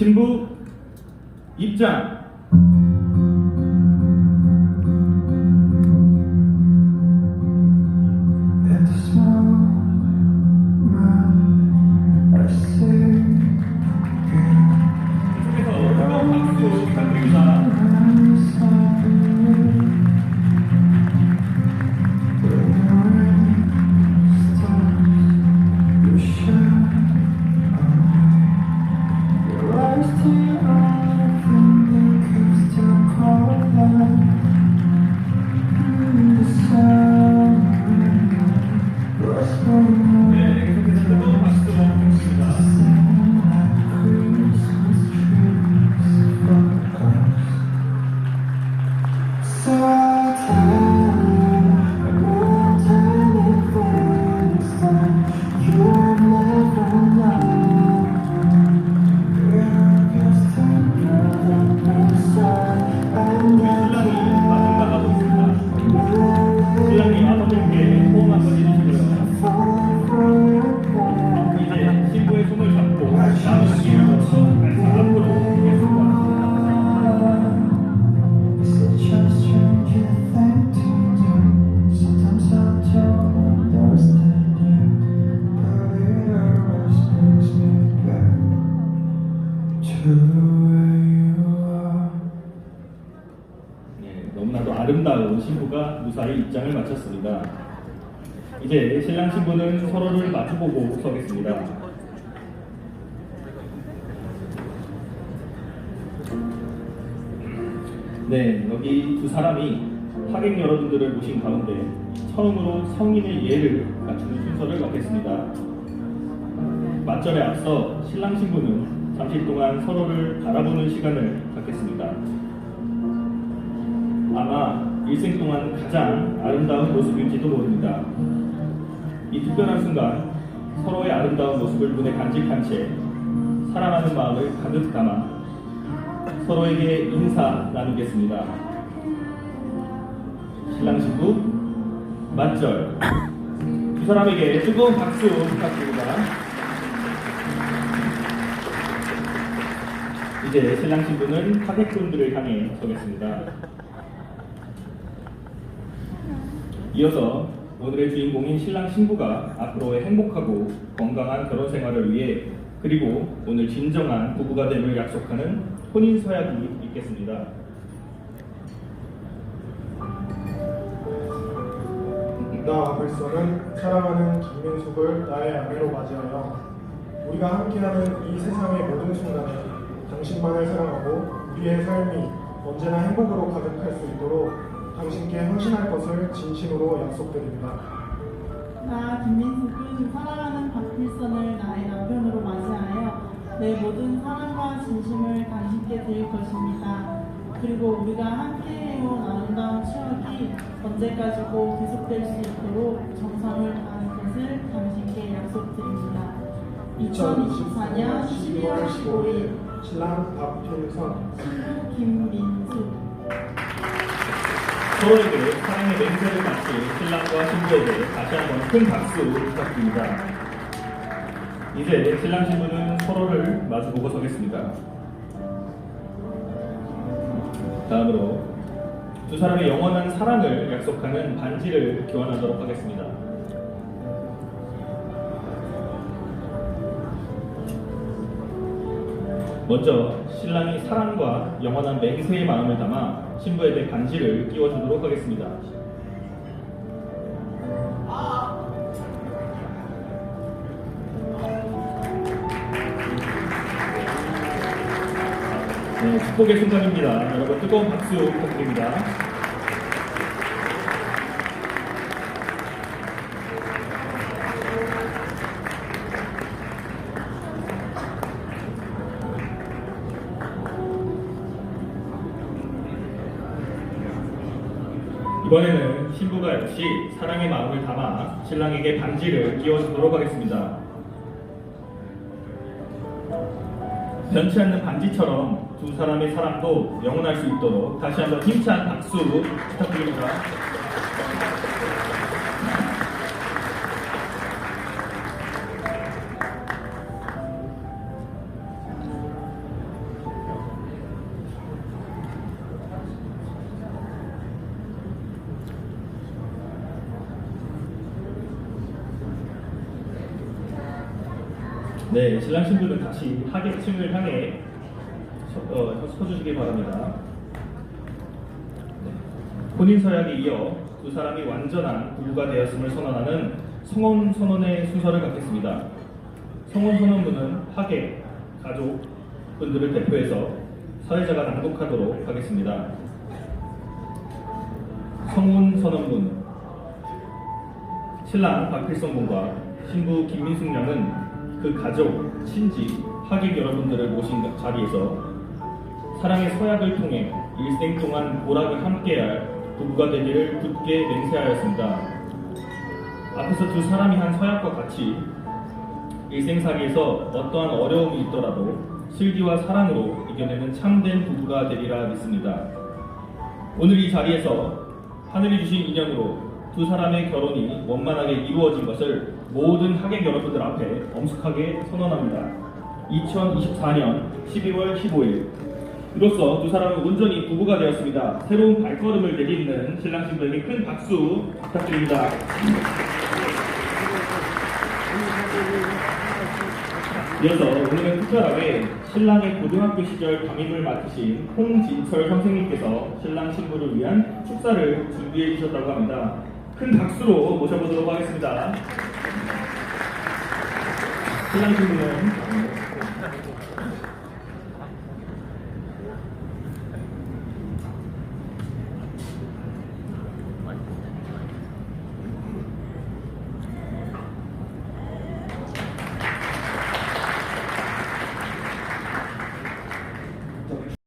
신부 입장. 네, 아름다운 신부가 무사히 입장을 마쳤습니다. 이제 신랑 신부는 서로를 마주보고 서겠습니다. 네, 여기 두 사람이 하객 여러분들을 모신 가운데 처음으로 성인의 예를 갖추는 순서를 갖겠습니다. 맞절에 앞서 신랑 신부는 잠시 동안 서로를 바라보는 시간을 갖겠습니다. 아마 일생 동안 가장 아름다운 모습일지도 모릅니다. 이 특별한 순간 서로의 아름다운 모습을 눈에 간직한 채 사랑하는 마음을 가득 담아 서로에게 인사 나누겠습니다. 신랑 신부 맞절 두 사람에게 뜨거운 박수 부탁드립니다. 이제 신랑 신부는 하객분들을 향해 서겠습니다. 이어서 오늘의 주인공인 신랑 신부가 앞으로의 행복하고 건강한 결혼 생활을 위해 그리고 오늘 진정한 부부가 됨을 약속하는 혼인 서약이 있겠습니다. 나 벌써는 사랑하는 김민숙을 나의 아내로 맞이하여 우리가 함께하는 이 세상의 모든 순간에 당신만을 사랑하고 우리의 삶이 언제나 행복으로 가득할 수 있도록 헌신할 것을 진심으로 약속드립니다. 나 김민숙은 사랑하는 박필선을 나의 남편으로 맞이하여 내 모든 사랑과 진심을 당신께 드릴 것입니다. 그리고 우리가 함께 해온 아름다운 추억이 언제까지고 계속될 수 있도록 정성을 다하는 것을 당신께 약속드립니다. 2024년 12월 15일 신랑 박필선 신부 김민숙 서로에게 사랑의 맹세를 바친 신랑과 신부에게 다시 한번 큰 박수 부탁드립니다. 이제 신랑 신부는 서로를 마주보고 서겠습니다. 다음으로 두 사람의 영원한 사랑을 약속하는 반지를 교환하도록 하겠습니다. 먼저 신랑이 사랑과 영원한 맹세의 마음을 담아 신부에게 반지를 끼워주도록 하겠습니다. 네, 축복의 순간입니다. 여러분 뜨거운 박수 부탁드립니다. 이번에는 신부가 역시 사랑의 마음을 담아 신랑에게 반지를 끼워주도록 하겠습니다. 변치 않는 반지처럼 두 사람의 사랑도 영원할 수 있도록 다시 한번 힘찬 박수 부탁드립니다. 네, 신랑 신부는 다시 하객층을 향해 서, 어, 서주시기 바랍니다. 네. 혼인 서약에 이어 두 사람이 완전한 부부가 되었음을 선언하는 성혼 선언의 순서를 갖겠습니다. 성혼 선언문은 하객, 가족 분들을 대표해서 사회자가 낭독하도록 하겠습니다. 성혼 선언문 신랑 박필성 군과 신부 김민숙 양은 그 가족, 친지, 하객 여러분들을 모신 자리에서 사랑의 서약을 통해 일생 동안 보락을 함께할 부부가 되기를 굳게 맹세하였습니다. 앞에서 두 사람이 한 서약과 같이 일생살이에서 어떠한 어려움이 있더라도 슬기와 사랑으로 이겨내는 참된 부부가 되리라 믿습니다. 오늘 이 자리에서 하늘이 주신 인연으로 두 사람의 결혼이 원만하게 이루어진 것을 모든 하객 여러분들 앞에 엄숙하게 선언합니다. 2024년 12월 15일 이로써 두 사람은 온전히 부부가 되었습니다. 새로운 발걸음을 내딛는 신랑 신부에게 큰 박수 부탁드립니다. 이어서 오늘은 특별하게 신랑의 고등학교 시절 담임을 맡으신 홍진철 선생님께서 신랑 신부를 위한 축사를 준비해 주셨다고 합니다. 큰 박수로 모셔보도록 하겠습니다. 신랑 신부는